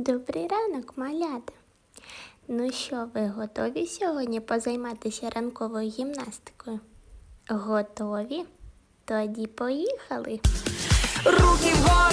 Добрий ранок, малята. Ну що, ви готові сьогодні позайматися ранковою гімнастикою? Готові? Тоді поїхали. Руки вгору,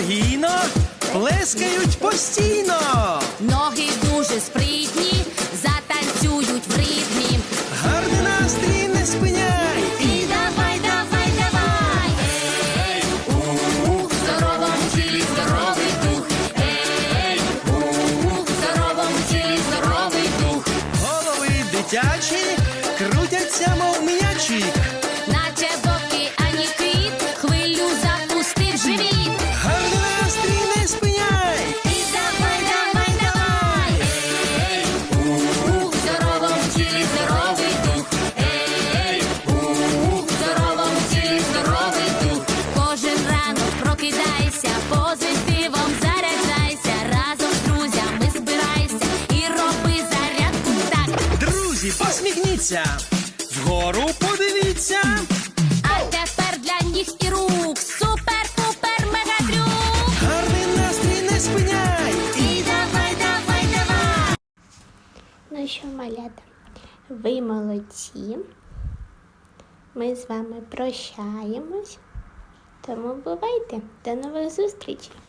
енергійно плескають постійно. Ноги дуже спритні, затанцюють в ритмі. Гарний настрій не спиняй. І давай, давай, давай. Ей, ух, в здоровому тілі здоровий дух. Ей, ух, в здоровому тілі здоровий дух. Голови дитячі крутяться, мов Друзі, посміхніться. Вгору подивіться. А тепер для ніг і рук. Супер-пупер мегатрюк. Гарний настрій не спиняй. І давай, давай, давай. Ну що, малята, ви молодці. Ми з вами прощаємось. Тому бувайте. До нових зустрічей!